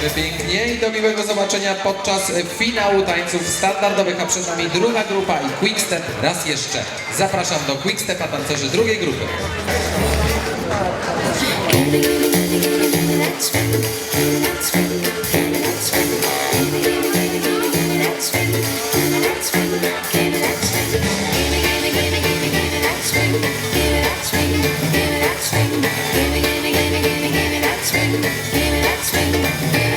Dziękujemy pięknie i do miłego zobaczenia podczas e, finału tańców standardowych, a przed nami druga grupa i Quickstep raz jeszcze. Zapraszam do Quickstepa tancerzy drugiej grupy. Give me that swing.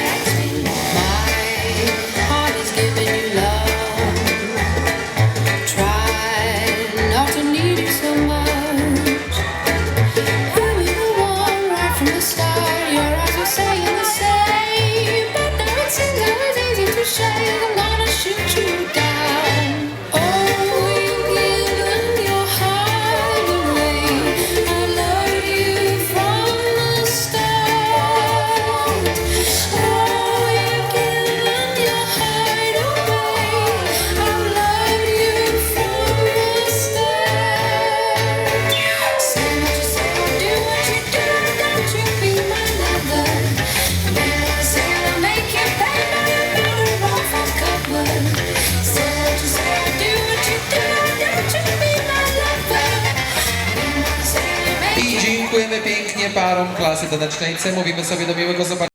Dziękujemy pięknie parom klasy tanecznej Mówimy sobie do miłego zobaczenia.